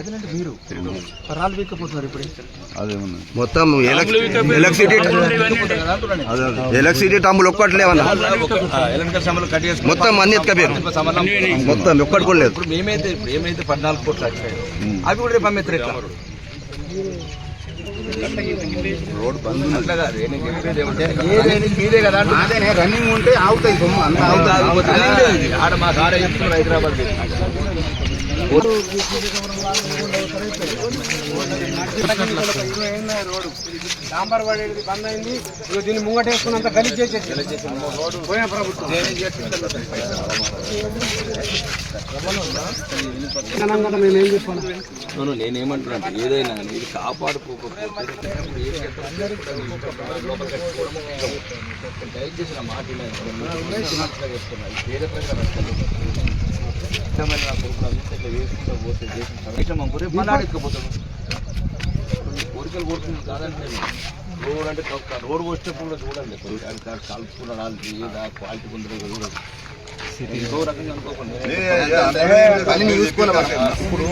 ప్రజలంటే మీరు రాళ్ళు ఇప్పుడు. మొత్తం ఎలక్ట్రిసిటీ టంబులు ఒక్కట్లేవన్నా? అన్ని ఎత్తుకపోయారు మొత్తం ఒక్కటి కూడా లేదు. ఇప్పుడు మేమైతే ఇప్పుడు ఏమైతే పద్నాలుగు కోట్లు అవి కూడా రేపు అమ్మేస్తారు రోడ్ బంద్. మీదే కదా. రన్నింగ్ ఉంటే ఆగుతాయి సొమ్ము అంత. ఆడ మా చెప్తున్నారు హైదరాబాద్ డాంబర్ పడేది బంద్ అయింది ఇక దీన్ని ముంగటేసుకున్నంత గలీజ్ చేసేసి పోయిన ప్రభుత్వం తెలంగాణ మేము ఏం చెప్పాలి నేనేమంటున్నా ఏదైనా ఇది కాపాడుకోకపోతే ఏం దయచేసి నా మాట వినండి. పేద ప్రజల రక్షణ ఇష్టమైన నా కొడుకులు అంతా ఇట్లా వేసుకుంటూ పోతే దేశం సంక్షేమం రేపు మళ్ళీ ఆడెక్కపోతాడు కోరికలు కోరుతుంది కాదంటే రోడ్ అంటే రోడ్ వచ్చేప్పుడు కూడా చూడండి కొంచెం అది కాదు, కాల్చుకున్న ఏదా క్వాలిటీ ఉందో చూడండి రకంగా అనుకోకుండా ఇప్పుడు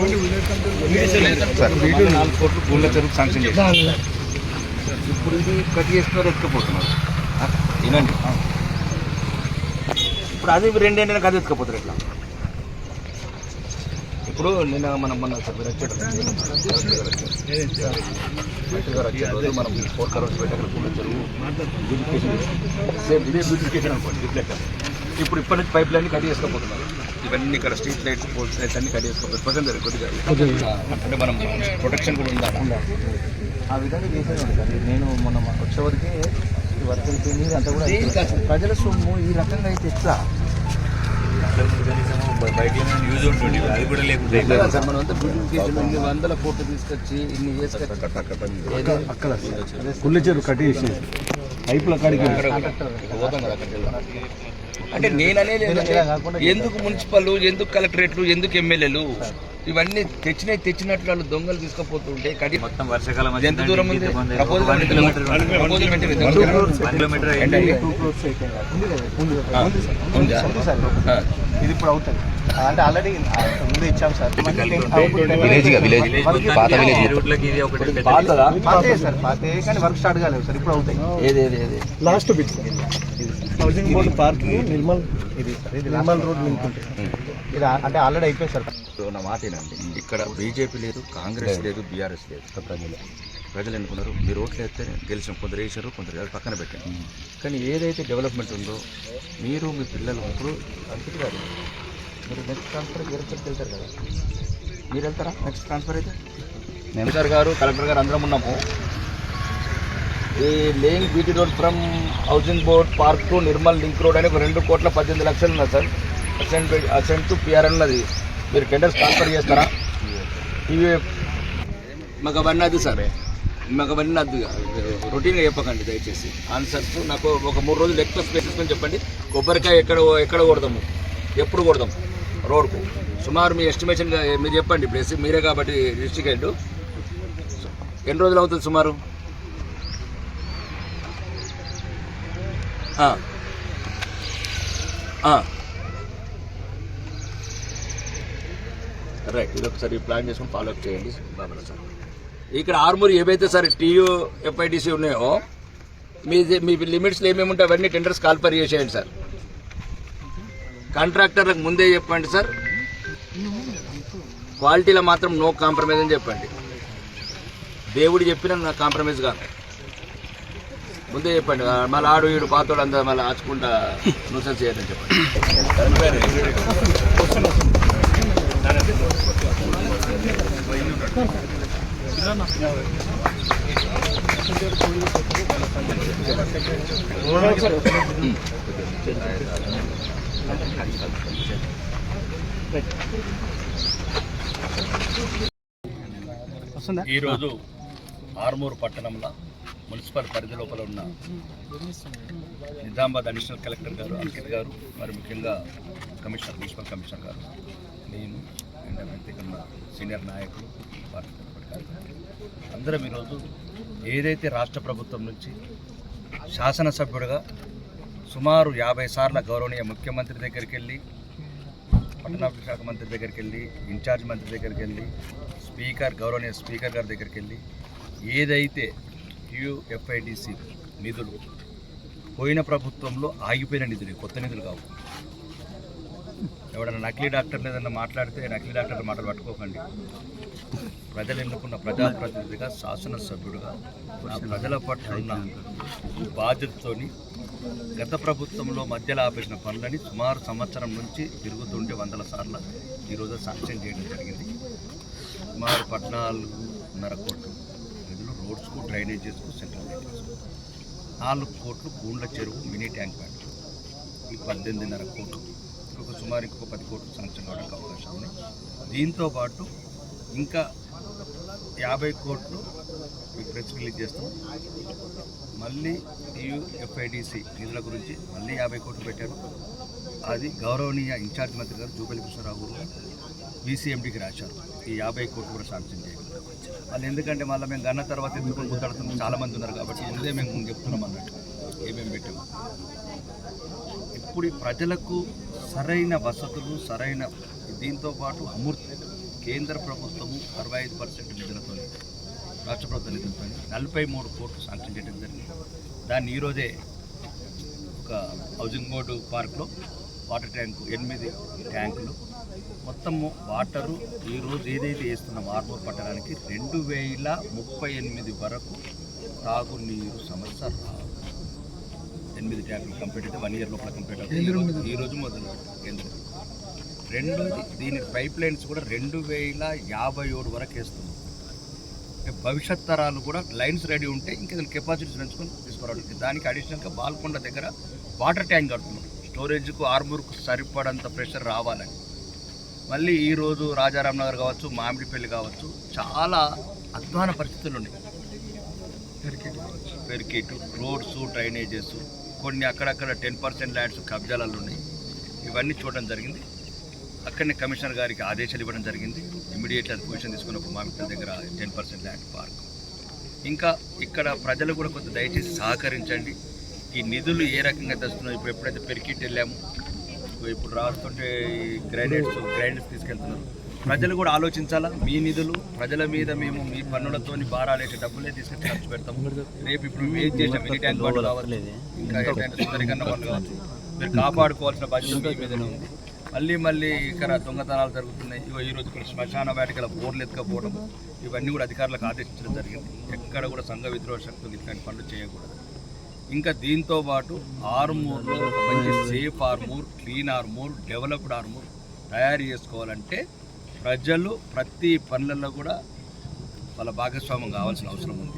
నాలుగు కోట్లు గుండె చెరుకు శాంక్షన్ చేశారు ఇప్పుడు ఇది కట్ చేస్తున్నారు ఎత్తుకపోతున్నారు వినండి ఇప్పుడు అది ఎత్తుకపోతారు ఇట్లా ఇప్పుడు నిన్న మనం మన వచ్చాడు గారు వచ్చే మనం ఫోర్ కరోడ్స్ సేమ్ ఇదే బ్యూటిఫికేషన్ అనుకోండి రిఫ్లెక్టర్ ఇప్పుడు ఇప్పటి నుంచి పైప్ లైన్ కట్ చేసుకోపోతున్నారు ఇవన్నీ ఇక్కడ స్ట్రీట్ లైట్స్ పోల్స్ లైట్స్ అన్ని కట్ చేసుకోవచ్చు ప్రజెంట్ కొద్దిగా అంటే మనం ప్రొటెక్షన్ కూడా ఉందా ఆ విధంగా చేసేది సార్ నేను మొన్న మాకు వచ్చేవరకే ఈ వర్క్ అయిపోయింది అంతా కూడా. ప్రజల సొమ్ము ఈ రకంగా అయితే ఎట్లా వందల కోట్లు తీసుకొచ్చి ఇన్ని చేసుకొచ్చి కుళ్ళ చెరువు కట్టేసి పైపుల కాడికి. అంటే నేను అనేది ఏంటంటే, ఎందుకు మున్సిపల్ ఎందుకు కలెక్టరేట్లు ఎందుకు ఎమ్మెల్యేలు? ఇవన్నీ తెచ్చినవి తెచ్చినట్లు వాళ్ళు దొంగలు తీసుకుపోతుంటే కడి మొత్తం వర్షాకాలం ఎంత దూరం ఉంది. ఇది ఇప్పుడు అవుతుంది. అంటే ఆల్రెడీ ముందు ఇచ్చాం సార్. విలేజ్ విలేజ్ పాత విలేజ్ పాతదా? పాతే సార్ పాతే. కానీ వర్క్ స్టార్ట్ కాలేదు సార్. ఇప్పుడు అవుతాయి. ఏది ఏది ఏది? Last bit housing board park Nirmal ఇది సార్. ఇది నిర్మల్ రోడ్ ఉంటుంది. ఇది అంటే ఆల్రెడీ అయిపోయింది సార్. నా మాట ఏనండి ఇక్కడ బీజేపీ లేదు కాంగ్రెస్ లేదు. బీఆర్ఎస్ లేదు. ప్రజలు. ప్రజలు ఎన్నుకున్నారు మీరు ఓట్లు వేస్తే గెలిచిన కొందరు వేసారు కొందరు వేసారు, పక్కన పెట్టారు. కానీ ఏదైతే డెవలప్మెంట్ ఉందో మీరు మీ పిల్లలు ఇప్పుడు అంకిత్ గారు. మీరు నెక్స్ట్ ట్రాన్స్ఫర్ ఎయిర్పోర్ట్కి వెళ్తారు కదా. మీరు వెళ్తారా? నెక్స్ట్ ట్రాన్స్ఫర్ అయితే? కమిషనర్ గారు కలెక్టర్ గారు అందరం ఉన్నాము. ఈ laying BT road from housing board park to Nirmal link road అని ఒక రెండు కోట్ల పద్దెనిమిది లక్షలు ఉన్నది సార్. అసెంట్ అసెంట్ పిఆర్ అన్నది. మీరు టెండర్స్ ట్రాన్స్ఫర్ చేస్తారా? ఇవి మాకు అవన్నీ అది సార్. మాకు అవన్నీ అది రొటీన్గా చెప్పకండి దయచేసి. ఆన్సర్స్ నాకు ఒక మూడు రోజులు ఎక్కువ స్పేసెస్ అని చెప్పండి. కొబ్బరికాయ ఎక్కడ ఎక్కడ కొడదాము? ఎప్పుడు కొడదాం రోడ్కు. సుమారు మీ ఎస్టిమేషన్ మీరు చెప్పండి ప్లేస్ మీరే కాబట్టి డిస్ట్రిక్ట్ హెడ్ ఎన్ని రోజులు అవుతుంది సుమారు? ఆ. రైట్ ఇది ఒకసారి ప్లాన్ చేసుకుని ఫాలో అప్ చేయండి. సార్. ఇక్కడ ఆర్మూర్ ఏవైతే సార్ టీయూ ఎఫ్ఐటీసీ ఉన్నాయో మీ మీ లిమిట్స్లో ఏమేమి ఉంటాయి అవన్నీ టెండర్స్ కాల్పర్ చేసేయండి సార్. కాంట్రాక్టర్లకు ముందే చెప్పండి సార్. క్వాలిటీలో మాత్రం నో కాంప్రమైజ్ అని చెప్పండి. దేవుడు చెప్పిన నా కాంప్రమైజ్ కాదు. ముందే చెప్పండి. మళ్ళీ ఆడు ఈడు పాతోడు అంతా మళ్ళీ ఆచుకుంటా నూసెన్స్ చేయదని చెప్పండి. ఈరోజు ఆర్మూరు పట్టణంలో మున్సిపల్ పరిధి లోపల ఉన్న నిజామాబాద్ అడిషనల్ కలెక్టర్ గారు అంకిత్ గారు మరి ముఖ్యంగా కమిషనర్ మున్సిపల్ కమిషనర్ గారు నేను అండ్ వ్యక్తిగతంగా సీనియర్ నాయకులు అందరం ఈరోజు ఏదైతే రాష్ట్ర ప్రభుత్వం నుంచి శాసనసభ్యుడిగా సుమారు యాభై సార్ల గౌరవనీయ ముఖ్యమంత్రి దగ్గరికి వెళ్ళి పట్టణాభివృద్ధి శాఖ మంత్రి దగ్గరికి వెళ్ళి ఇన్ఛార్జ్ మంత్రి దగ్గరికి వెళ్ళి స్పీకర్ గౌరవనీయ స్పీకర్ గారి దగ్గరికి వెళ్ళి ఏదైతే క్యూఎఫ్ఐడిసి నిధులు పోయిన ప్రభుత్వంలో ఆగిపోయిన నిధులు కొత్త నిధులు కావు. ఎవడన్నా నకిలీ డాక్టర్లు ఏదన్నా మాట్లాడితే నకిలీ డాక్టర్ మాటలు పట్టుకోకండి. ప్రజలు ఎన్నుకున్న ప్రజాప్రతినిధిగా శాసనసభ్యుడిగా నా ప్రజల పట్ల ఉన్న బాధ్యతతోని గత ప్రభుత్వంలో మధ్యలో ఆపేసిన పనులని సుమారు సంవత్సరం నుంచి తిరుగుతుంటే వందల సార్లు ఈరోజు శాంక్షన్ చేయడం జరిగింది. సుమారు పద్నాలుగున్నర కోట్లు. నిధులు రోడ్స్కు డ్రైనేజెస్కు సెంట్రల్ డ్రైనేజెస్కు. నాలుగు కోట్లు గూండ్ల చెరువు మినీ ట్యాంక్ ప్యాంట్లు ఈ పద్దెనిమిదిన్నర కోట్లు. ఇంకొక సుమారు ఇంకొక పది కోట్లు శాంక్షన్ కావడానికి అవకాశం ఉంది. దీంతో పాటు ఇంకా యాభై కోట్లు మీకు ప్రెస్ రిలీజ్ చేస్తాం. మళ్ళీ యుఎఫ్ఐడిసి నిధుల గురించి మళ్ళీ యాభై కోట్లు పెట్టారు. అది గౌరవనీయ ఇన్ఛార్జ్ మంత్రి గారు జూపల్లి కృష్ణరావు బీసీఎండికి బీసీఎండీకి రాశారు. ఈ యాభై కోట్లు కూడా శాంక్షన్ చేయాలి వాళ్ళు ఎందుకంటే మళ్ళీ మేము గన్న తర్వాత ఎందుకు గుర్తాడుతున్నాం చాలామంది ఉన్నారు కాబట్టి ముందే మేము చెప్తున్నాం అన్నట్టు. ఏమేమి పెట్టాము ఇప్పుడు ప్రజలకు సరైన వసతులు సరైన దీంతో పాటు కేంద్ర ప్రభుత్వము అరవై ఐదు పర్సెంట్ నిధులతో రాష్ట్ర ప్రభుత్వ నిధులతో నలభై మూడు కోట్లు శాంక్షన్ చేయడం జరిగింది. దాన్ని ఈరోజే ఒక హౌసింగ్ బోర్డు పార్క్లో వాటర్ ట్యాంకు ఎనిమిది ట్యాంకులు మొత్తము వాటరు ఈరోజు ఏదైతే వేస్తున్నాం ఆర్మూర్ పట్టడానికి రెండు వేల ముప్పై ఎనిమిది వరకు తాగునీరు సమస్య రాదు ఎనిమిది ట్యాంకులు కంప్లీట్ అయితే వన్ ఇయర్ లోపల కంప్లీట్ అవుతుంది. ఈ రోజు మొదలు కేంద్రం. రెండోది దీని పైప్ లైన్స్ కూడా రెండు వేల యాభై ఏడు వరకు అంటే భవిష్యత్ తరాలు కూడా లైన్స్ రెడీ ఉంటే ఇంకేదైనా కెపాసిటీస్ పెంచుకొని తీసుకురావడానికి దానికి అడిషనల్గా బాల్కొండ దగ్గర వాటర్ ట్యాంక్ కడుతున్నాం. స్టోరేజ్కు ఆర్మూర్కు సరిపడంత ప్రెషర్ రావాలని. మళ్ళీ ఈరోజు రాజారాం నగర్ కావచ్చు మామిడిపల్లి కావచ్చు చాలా అధ్వాన పరిస్థితులు ఉన్నాయి. పెరికేటు రోడ్స్ డ్రైనేజెస్ కొన్ని అక్కడక్కడ టెన్ పర్సెంట్ ల్యాండ్స్ కబ్జాలలో ఉన్నాయి. ఇవన్నీ చూడడం జరిగింది. అక్కడనే కమిషనర్ గారికి ఆదేశాలు ఇవ్వడం జరిగింది. ఇమీడియట్లీ అది పొజిషన్ ఒక మామిడిపల్లి దగ్గర టెన్ పర్సెంట్ ల్యాండ్ పార్క్. ఇంకా ఇక్కడ ప్రజలు కూడా కొంత దయచేసి సహకరించండి. ఈ నిధులు ఏ రకంగా తెస్తున్నాయి ఇప్పుడు ఎప్పుడైతే పెరికిట్ వెళ్ళాము ఇప్పుడు రాస్తుంటే గ్రైనేట్స్ గ్రైండర్స్ తీసుకెళ్తున్నారు. ప్రజలు కూడా ఆలోచించాలా? మీ నిధులు ప్రజల మీద మేము మీ పన్నులతో భారాలేసి డబ్బులే తీసుకొని ఖర్చు పెడతాం. రేపు ఇప్పుడు ఏం చేసాం మినీ ట్యాంక్ బండ్లు ఇంకా ఏంటంటే సుందరీకరణ కావచ్చు మీరు కాపాడుకోవాల్సిన బాధ్యత మీ మీదనే ఉంది. మళ్ళీ మళ్ళీ ఇక్కడ దొంగతనాలు జరుగుతున్నాయి. ఇగో ఈరోజు రోజు ఇక్కడ శ్మశాన వేటకల బోర్లు ఎత్తుకపోవడం ఇవన్నీ కూడా అధికారులకు ఆదేశించడం జరిగింది. ఎక్కడ కూడా సంఘ విద్రోహ శక్తులు ఇట్లాంటి పనులు చేయకూడదు. ఇంకా దీంతో పాటు ఆర్మూర్లో ఒక మంచి safe Armoor clean Armoor developed Armoor తయారు చేసుకోవాలంటే ప్రజలు ప్రతి పనులలో కూడా వాళ్ళ భాగస్వామ్యం కావాల్సిన అవసరం ఉంది.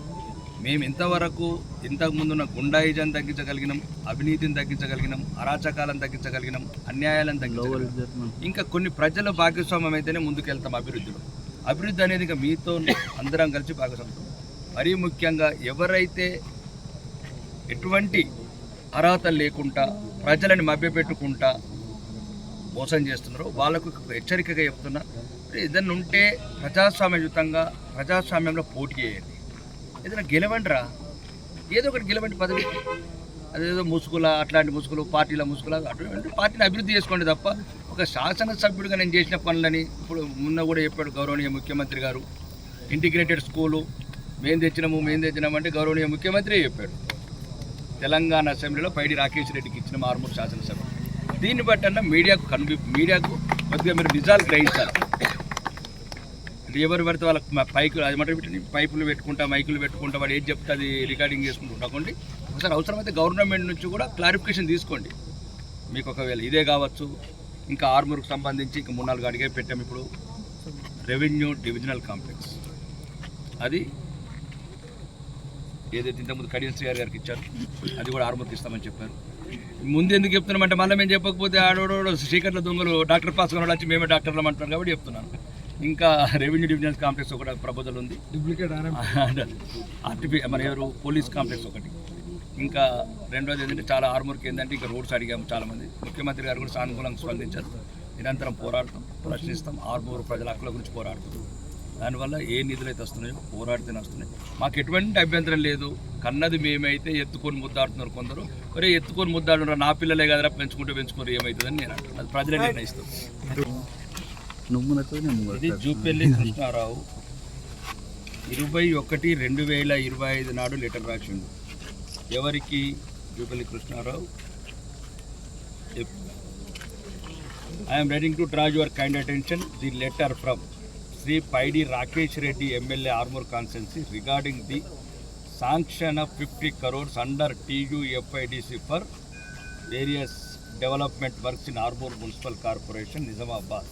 మేము ఇంతవరకు ఇంతకు ముందున్న గుండాయిజాన్ని తగ్గించగలిగినాం అవినీతిని తగ్గించగలిగినాం అరాచకాలను తగ్గించగలిగినాం అన్యాయాలను తగ్గించగలిగినాం. ఇంకా కొన్ని ప్రజల భాగస్వామ్యం అయితేనే ముందుకెళ్తాం అభివృద్ధిలో. అభివృద్ధి అనేది ఇంకా మీతో అందరం కలిసి భాగస్వామ్యం. మరీ ముఖ్యంగా ఎవరైతే ఎటువంటి అర్హత లేకుండా ప్రజలని మభ్యపెట్టుకుంటా మోసం చేస్తున్నారో. వాళ్ళకు హెచ్చరికగా చెప్తున్నా. ఏదైనా ఉంటే ప్రజాస్వామ్యయుతంగా ప్రజాస్వామ్యంలో పోటీ చేయండి. ఏదైనా గెలవండిరా. ఏదో ఒకటి గెలవండి పదవి. అదేదో ముసుగుల అట్లాంటి ముసుగులు పార్టీల ముసుగుల అటువంటి పార్టీని అభివృద్ధి చేసుకోండి తప్ప ఒక శాసనసభ్యుడిగా నేను చేసిన పనులని ఇప్పుడు మొన్న కూడా చెప్పాడు గౌరవనీయ ముఖ్యమంత్రి గారు. ఇంటిగ్రేటెడ్ స్కూలు మేము తెచ్చినాము మేము తెచ్చినామంటే గౌరవనీయ ముఖ్యమంత్రి చెప్పాడు. తెలంగాణ అసెంబ్లీలో పైడి రాకేష్ రెడ్డికి ఇచ్చిన మార్మూరు శాసనసభ. దీన్ని బట్టి అన్న మీడియాకు కనిపి మీడియాకు కొద్దిగా మీరు నిజాలు గ్రహించాలి. అంటే ఎవరు పడితే వాళ్ళకి మా పైకులు అది మాట పైపులు పెట్టుకుంటా మైకులు పెట్టుకుంటా వాడు ఏది చెప్తే అది రికార్డింగ్ చేసుకుంటూ ఉండకండి. ఒకసారి అవసరమైతే గవర్నమెంట్ నుంచి కూడా క్లారిఫికేషన్ తీసుకోండి. మీకు ఒకవేళ ఇదే కావచ్చు ఇంకా ఆర్మూర్కి సంబంధించి ఇంకా మూడు నాలుగు అడిగే పెట్టాము ఇప్పుడు. Revenue divisional complex. అది ఏదైతే ఇంతకుముందు కడియన్ శ్రీ గారికి ఇచ్చారు అది కూడా ఆర్మూర్కి ఇస్తామని చెప్పారు. ముందు ఎందుకు చెప్తున్నామంటే మళ్ళీ మేము చెప్పకపోతే ఆడోడు శ్రీకట్ల దొంగలు డాక్టర్ పాస్ కొనడం వచ్చి మేమే డాక్టర్లు అంటున్నారు కాబట్టి చెప్తున్నాను. ఇంకా రెవెన్యూ డివిజనల్ కాంప్లెక్స్ ఒకటి ప్రపోజల్ ఉంది. డూప్లికేట్ ఆర్టిఫి మన ఎవరు? పోలీస్ కాంప్లెక్స్ ఒకటి. ఇంకా రెండోది ఏంటంటే చాలా ఆర్మూర్కి ఏంటంటే ఇంకా రోడ్స్ అడిగాము చాలామంది. ముఖ్యమంత్రి గారు కూడా సానుకూలంగా స్పందించారు. నిరంతరం పోరాడతాం ప్రశ్నిస్తాం ఆర్మూర్ ప్రజల హక్కుల గురించి పోరాడుతాం. దానివల్ల ఏ నిధులు అయితే వస్తున్నాయో పోరాడితేనే వస్తున్నాయి. మాకు ఎటువంటి అభ్యంతరం లేదు. కన్నది మేమైతే ఎత్తుకొని ముద్దాడుతున్నారు కొందరు. ఒరే ఎత్తుకొని ముద్దాడున్నారు? నా పిల్లలే కదరా పెంచుకుంటూ పెంచుకోరు ఏమవుతుందని నేను అది ప్రజలే నిర్ణయిస్తాం ఇది జూపెల్లి కృష్ణారావు. ఇరవై ఒకటి రెండు వేల ఇరవై ఐదు నాడు లెటర్ రాసిండు. ఎవరికి? Jupally Krishnarao. I'm ready to draw your kind attention the letter from Shri Paidi Rakesh Reddy MLA Armoor constituency regarding the sanction of fifty crores under TUFIDC for various development works in Armoor municipal corporation Nizamabad.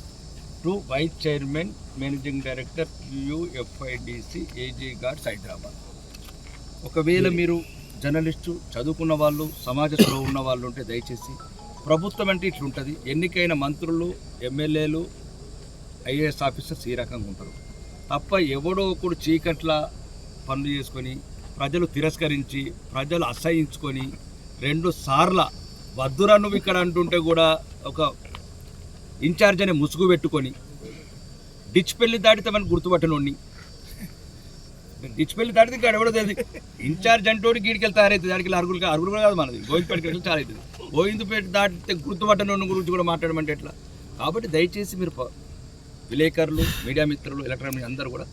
To vice chairman managing director UFIDC AC Guards Hyderabad. ఒకవేళ మీరు journalist చదువుకున్న వాళ్ళు సమాజ సేవ ఉన్న వాళ్ళు ఉంటే దయచేసి ప్రభుత్వం అంటే ఇట్లుంటుంది. ఎన్నికైన మంత్రులు ఎమ్మెల్యేలు ఐఏఎస్ ఆఫీసర్స్ ఈ రకంగా ఉంటారు. తప్ప ఎవడో ఒకడు చీకట్ల పనులు చేసుకొని ప్రజలు తిరస్కరించి ప్రజలు అసహించుకొని రెండు సార్ల వద్దురా నువ్వు ఇక్కడ అంటుంటే కూడా ఒక ఇన్ఛార్జ్ అనే ముసుగు పెట్టుకొని డిచ్ పెళ్ళి దాటితే మనకు గుర్తుపట్టనోడిని. డిచ్ పెళ్ళి దాటితే ఇక్కడ ఎవడో తెలియదు. ఇన్ఛార్జ్ అంటోడి గీడికి వెళ్తే తయారైతుంది దానికి అరుగులు అరుగులు కూడా కాదు మనది. గోవిందపేటకి వెళ్ళి చాలా అవుతుంది గోవిందపేట దాటితే గుర్తుపట్టనోడిని గురించి కూడా మాట్లాడమంటే ఎట్లా? కాబట్టి దయచేసి మీరు విలేకరులు మీడియా మిత్రులు ఎలక్ట్రానిక్ అందరూ కూడా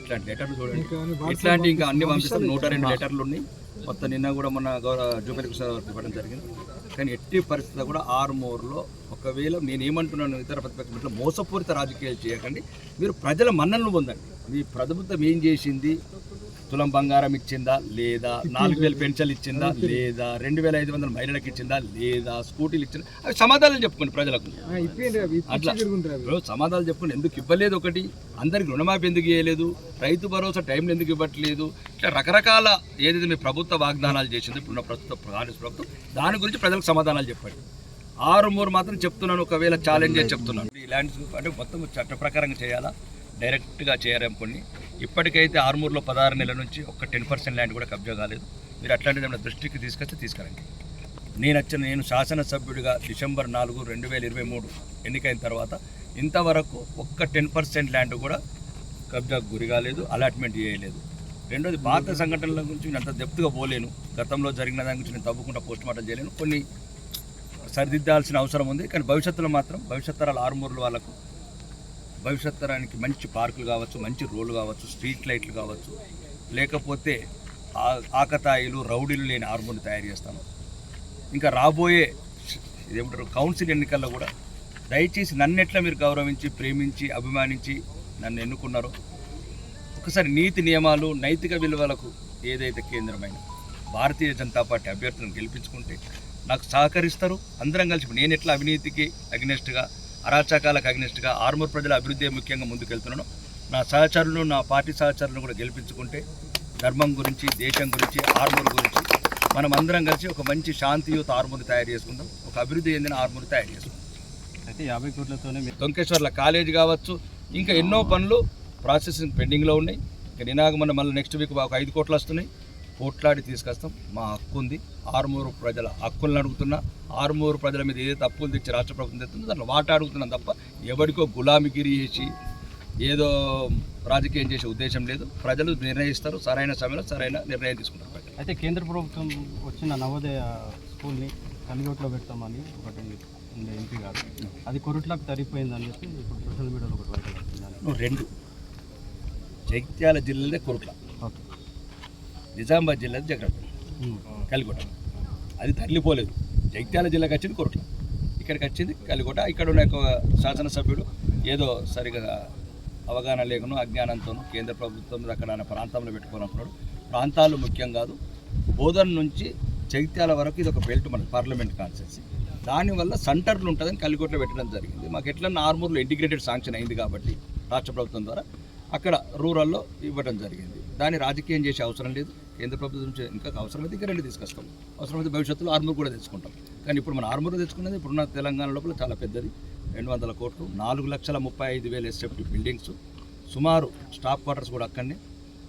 ఇట్లాంటి లెటర్లు చూడండి. ఇట్లాంటి ఇంకా అన్ని పంపిస్తాం. నూట రెండు లెటర్లు ఉన్నాయి. మొత్తం నిన్న కూడా మొన్న గౌరవ జూపల్లి కృష్ణ గారికి ఇవ్వడం జరిగింది. కానీ ఎట్టి పరిస్థితుల్లో కూడా ఆరుమూరులో ఒకవేళ నేను ఏమంటున్నాను ఇతర ప్రతిపక్ష మోసపూరిత రాజకీయాలు చేయకండి. మీరు ప్రజల మన్ననలు పొందండి. మీ ప్రభుత్వం ఏం చేసింది? తులం బంగారం ఇచ్చిందా? లేదా నాలుగు వేలు పెన్షన్లు ఇచ్చిందా? లేదా రెండు వేల ఐదు వందల మహిళలకు ఇచ్చిందా? లేదా స్కూటీలు ఇచ్చిందా అవి సమాధానాలు చెప్పుకోండి ప్రజలకు. అట్లా. సమాధానాలు చెప్పుకుని ఎందుకు ఇవ్వలేదు ఒకటి? అందరికి రుణమాఫీ ఎందుకు ఇవ్వలేదు రైతు భరోసా టైంలో ఎందుకు ఇవ్వట్లేదు? ఇట్లా రకరకాల ఏదైతే మీ ప్రభుత్వ వాగ్దానాలు చేసిందో ఇప్పుడున్న ప్రస్తుత కాంగ్రెస్ ప్రభుత్వం దాని గురించి ప్రజలకు సమాధానాలు చెప్పండి. ఆరు మూడు మాత్రం చెప్తున్నాను. ఒకవేళ ఛాలెంజ్ చేసి చెప్తున్నాను. ఈ ల్యాండ్స్ అంటే మొత్తం చట్ట ప్రకారంగా చేయాలా? డైరెక్ట్గా చేయరేం కొన్ని. ఇప్పటికైతే ఆర్మూర్లో పదహారు నెలల నుంచి ఒక టెన్ పర్సెంట్ ల్యాండ్ కూడా కబ్జా కాలేదు. మీరు అట్లాంటిది ఏమైనా దృష్టికి తీసుకొస్తే తీసుకురండి. నేను వచ్చిన నేను శాసనసభ్యుడిగా డిసెంబర్ నాలుగు రెండు వేల ఇరవై మూడు ఎన్నికైన తర్వాత ఇంతవరకు ఒక్క టెన్ పర్సెంట్ ల్యాండ్ కూడా కబ్జాకు గురి కాలేదు అలాట్మెంట్ చేయలేదు. రెండోది పాత సంఘటనల గురించి నేను అంత డెప్త్గా పోలేను. గతంలో జరిగిన దాని గురించి నేను తప్పకుండా పోస్ట్ మార్టం చేయలేను. కొన్ని సరిదిద్దాల్సిన అవసరం ఉంది. కానీ భవిష్యత్తులో మాత్రం భవిష్యత్ తరాల ఆరుమూరుల వాళ్ళకు భవిష్యత్ తరానికి మంచి పార్కులు కావచ్చు మంచి రోడ్లు కావచ్చు స్ట్రీట్ లైట్లు కావచ్చు లేకపోతే ఆ- ఆకతాయిలు రౌడీలు లేని హార్మోన్లు తయారు చేస్తాను ఇంకా రాబోయే ఇదేమంటారు కౌన్సిల్ ఎన్నికల్లో కూడా దయచేసి నన్ను ఎట్లా మీరు గౌరవించి ప్రేమించి అభిమానించి నన్ను ఎన్నుకున్నారో ఒకసారి నీతి నియమాలు నైతిక విలువలకు ఏదైతే కేంద్రమైన భారతీయ జనతా పార్టీ అభ్యర్థులను గెలిపించుకుంటే నాకు సహకరిస్తారు. అందరం కలిసి నేను ఎట్లా అవినీతికి అగ్నెస్ట్గా అరాచకాలకు అగ్నెస్ట్గా ఆర్మూర్ ప్రజల అభివృద్ధి ముఖ్యంగా ముందుకెళ్తున్నాను. నా సహచరులు నా పార్టీ సహచరులను కూడా గెలిపించుకుంటే ధర్మం గురించి దేశం గురించి ఆర్మూర్ గురించి మనం అందరం కలిసి ఒక మంచి శాంతియుత ఆర్మూర్ తయారు చేసుకుందాం. ఒక అభివృద్ధి చెందిన ఆర్మూర్ తయారు చేసుకుందాం. అయితే యాభై కోట్లతోనే దొంకేశ్వర్ల కాలేజ్ కావచ్చు ఇంకా ఎన్నో పనులు ప్రాసెసింగ్ పెండింగ్లో ఉన్నాయి. ఇంకా నినాగ మన మళ్ళీ నెక్స్ట్ వీక్ ఒక ఐదు కోట్లు వస్తున్నాయి. కోట్లాడి తీసుకొస్తాం. మా హక్కు ఉంది ఆరుమూరు ప్రజల హక్కులను అడుగుతున్నా. ఆరుమూరు ప్రజల మీద ఏదైతే అప్పులు తెచ్చి రాష్ట్ర ప్రభుత్వం తెస్తుందో దాంట్లో వాటా అడుగుతున్నాం తప్ప ఎవరికో గులామిగిరి చేసి ఏదో రాజకీయం చేసే ఉద్దేశం లేదు. ప్రజలు నిర్ణయిస్తారు. సరైన సమయంలో సరైన నిర్ణయం తీసుకుంటారు. అయితే కేంద్ర ప్రభుత్వం వచ్చిన నవోదయ స్కూల్ని కలిగొట్లో పెడతామని ఒకటి ఎంపీ గారు. అది కొరుట్లకు తరిగిపోయిందని చెప్పి ఇప్పుడు సోషల్ మీడియాలో ఒకటి రెండు జగిత్యాల జిల్లాలే కొరుట్ల. ఓకే. నిజామాబాద్ జిల్లాది జగన్ కలిగొట్ట. అది తరలిపోలేదు. జగిత్యాల జిల్లాకి వచ్చింది కొరట్ల. ఇక్కడికి వచ్చింది కలిగొట్ట. ఇక్కడ ఉన్న ఒక శాసనసభ్యుడు ఏదో సరిగా అవగాహన లేకను అజ్ఞానంతోనూ కేంద్ర ప్రభుత్వం అక్కడ ఆయన ప్రాంతంలో అంటున్నాడు ప్రాంతాలు ముఖ్యం కాదు. బోధన నుంచి జగిత్యాల వరకు ఇది ఒక బెల్ట్ మన పార్లమెంట్ కాన్స్టెన్సీ దానివల్ల సెంటర్లు ఉంటుందని కలిగొట్లో పెట్టడం జరిగింది. మాకు ఎట్లా ఆర్మూర్లో ఇంటిగ్రేటెడ్ శాంక్షన్ అయింది కాబట్టి రాష్ట్ర ప్రభుత్వం ద్వారా అక్కడ రూరల్లో ఇవ్వడం జరిగింది. దాన్ని రాజకీయం చేసే అవసరం లేదు. కేంద్ర ప్రభుత్వం నుంచి ఇంకా అవసరమైతే ఇంకా రెండు తీసుకొస్తాం. అవసరమైతే భవిష్యత్తులో ఆర్మూర్ కూడా తెచ్చుకుంటాం. కానీ ఇప్పుడు మన ఆర్మూర్ తెచ్చుకున్నది ఇప్పుడున్న తెలంగాణ లోపల చాలా పెద్దది. రెండు వందల కోట్లు నాలుగు లక్షల ముప్పై ఐదు వేల ఎస్ఎఫ్టీ బిల్డింగ్స్. సుమారు స్టాఫ్ క్వార్టర్స్ కూడా అక్కడనే.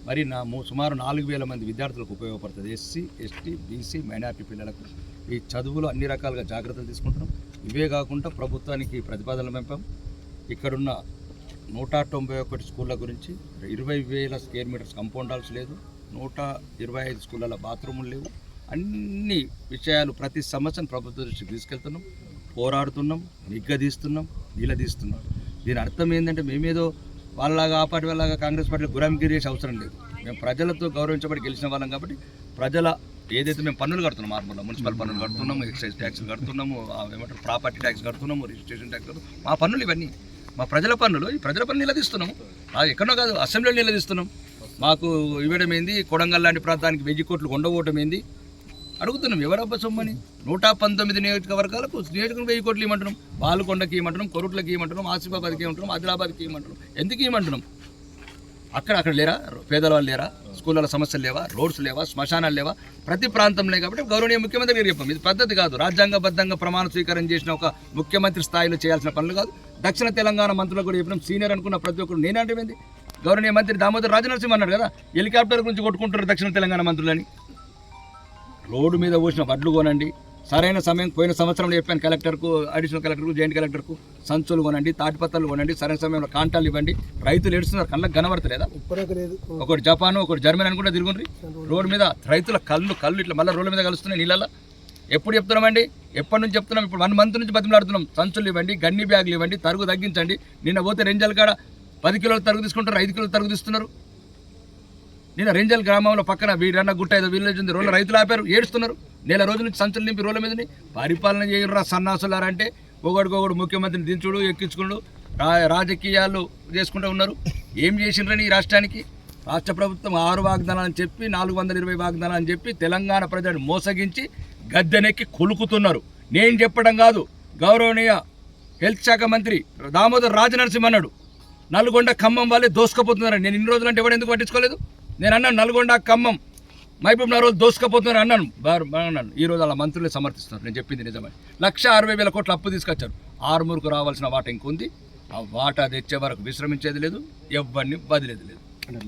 మరి నా ము- సుమారు నాలుగు వేల మంది విద్యార్థులకు ఉపయోగపడుతుంది. ఎస్సీ ఎస్టీ బీసీ మైనారిటీ పిల్లలకు. ఈ చదువులో అన్ని రకాలుగా జాగ్రత్తలు తీసుకుంటున్నాం. ఇవే కాకుండా ప్రభుత్వానికి ప్రతిపాదనలు పెంపాం. ఇక్కడున్న నూట తొంభై ఒకటి స్కూళ్ళ గురించి ఇరవై వేల స్క్వేర్ మీటర్స్ కంపౌండ్ హాల్స్ లేదు. నూట ఇరవై ఐదు స్కూళ్ళ బాత్రూములు లేవు. అన్ని విషయాలు ప్రతి సంవత్సరం ప్రభుత్వ దృష్టికి తీసుకెళ్తున్నాం. పోరాడుతున్నాం నిగ్గదీస్తున్నాం నిలదీస్తున్నాం. దీని అర్థం ఏంటంటే మేమేదో వాళ్ళలాగా ఆ పార్టీ వాళ్ళగా కాంగ్రెస్ పార్టీ గురాంగిరి చేసే అవసరం లేదు. మేము ప్రజలతో గౌరవించబడి గెలిచిన వాళ్ళం కాబట్టి ప్రజల ఏదైతే మేము పన్నులు కడుతున్నాం మార్మూల మున్సిపల్ పన్నులు కడుతున్నాము ఎక్సైజ్ ట్యాక్స్ కడుతున్నాము ఏమంటారు ప్రాపర్టీ ట్యాక్స్ కడుతున్నాము రిజిస్ట్రేషన్ ట్యాక్స్ కడుతున్నాము. మా పన్నులు ఇవన్నీ. మా ప్రజల పన్నులు ఈ ప్రజల పన్ను నిలదీస్తున్నాము. ఎక్కడో కాదు అసెంబ్లీలో నిలదీస్తున్నాం మాకు ఇవ్వడం ఏంది? కొడంగల్ లాంటి ప్రాంతానికి వెయ్యి కోట్లు కొండపోవటం ఏంది? అడుగుతున్నాం ఎవరబ్బా సొమ్మని? నూట పంతొమ్మిది నియోజకవర్గాలకు నియోజకవర్గం వెయ్యి కోట్లు ఇవ్వమంటున్నాం. బాలుకొండకి ఇవ్వమంటున్నాం కొరుట్లకి ఇవ్వమంటున్నాం ఆసిఫాబాద్కి ఇవ్వమంటున్నాం ఆదిలాబాద్కి ఇవ్వమంటున్నాం. ఎందుకు ఇవ్వమంటున్నాం? అక్కడ అక్కడ లేరా? పేదవాళ్ళు లేరా? స్కూళ్ళ సమస్యలు లేవా? రోడ్స్ లేవా? శ్మశానాలు లేవా? ప్రతి ప్రాంతంలో కాబట్టి గౌరవనీయ ముఖ్యమంత్రి గారు చెప్పాం. ఇది పద్ధతి కాదు. రాజ్యాంగబద్ధంగా ప్రమాణ స్వీకారం చేసిన ఒక ముఖ్యమంత్రి స్థాయిలో చేయాల్సిన పనులు కాదు. దక్షిణ తెలంగాణ మంత్రులకు కూడా చెప్పినాం. సీనియర్ అనుకున్న ప్రతి ఒక్కరు నేనంటే గౌరవనీయ మంత్రి దామోదర్ రాజనరసింహ అన్నాడు కదా హెలికాప్టర్ గురించి కొట్టుకుంటారు దక్షిణ తెలంగాణ మంత్రులని. రోడ్డు మీద పోసిన వడ్లు కొనండి. సరైన సమయం పోయిన సంవత్సరంలో చెప్పాను కలెక్టర్కు అడిషనల్ కలెక్టర్కు జాయింట్ కలెక్టర్కు సంచులు కొనండి తాటిపత్రాలు కొనండి సరైన సమయంలో కాంటాలు ఇవ్వండి. రైతులు ఏడుస్తున్నారు కళ్ళకి కనబడతలేదా? ఒకటి జపాను ఒకటి జర్మనీ అనుకుంటే తిరుగుండ్రి. రోడ్డు మీద రైతుల కళ్ళు కళ్ళు ఇట్లా మళ్ళీ రోడ్ల మీద కలుస్తున్నాయి నీళ్ళల్లో. ఎప్పుడు చెప్తున్నామండి? ఎప్పటి నుంచి చెప్తున్నాం? ఇప్పుడు వన్ మంత్ నుంచి బతిమలాడుతున్నాం. సంచులు ఇవ్వండి గన్ని బ్యాగులు ఇవ్వండి తరుగు తగ్గించండి. నిన్న పోతే రెంజల్ కాడ పది కిలోలు తరుగు తీసుకుంటారు ఐదు కిలోల తరుగు తీస్తున్నారు. నిన్న రెంజల్ గ్రామంలో పక్కన వీరన్న గుట్ట ఏదో విలేజ్ ఉంది రోడ్ల రైతులు ఆపారు ఏడుస్తున్నారు. నెల రోజుల నుంచి సంచులు నింపి రోడ్ల మీదని పరిపాలన చేయరా సన్నాసులారంటే ఒకడికొకడు ముఖ్యమంత్రిని దించుడు ఎక్కించుకుడు రా రాజకీయాలు చేసుకుంటూ ఉన్నారు. ఏం చేసిండ్రని ఈ రాష్ట్రానికి? రాష్ట్ర ప్రభుత్వం ఆరు వాగ్దానాలని చెప్పి నాలుగు వందల ఇరవై వాగ్దానాలని అని చెప్పి తెలంగాణ ప్రజలను మోసగించి గద్దెనెక్కి కొలుకుతున్నారు. నేను చెప్పడం కాదు గౌరవనీయ హెల్త్ శాఖ మంత్రి దామోదర్ రాజనరసింహ అన్నాడు. నల్గొండ ఖమ్మం వాళ్ళే దోసుకపోతున్నారు నేను ఇన్ని రోజులు అంటే ఎవరు ఎందుకు పట్టించుకోలేదు? నేను అన్నాను నల్గొండ ఖమ్మం. మైపు నా రోజు దోసుకపోతున్నారు అన్నాను. అన్నాను. ఈ రోజు అలా మంత్రులే సమర్థిస్తున్నారు. నేను చెప్పింది నిజమే. లక్ష అరవై వేల కోట్ల అప్పు తీసుకొచ్చారు. ఆరుమూరుకు రావాల్సిన వాట ఇంకొంది. ఆ వాటా తెచ్చే వరకు విశ్రమించేది లేదు. ఎవరిని వదిలేది లేదు.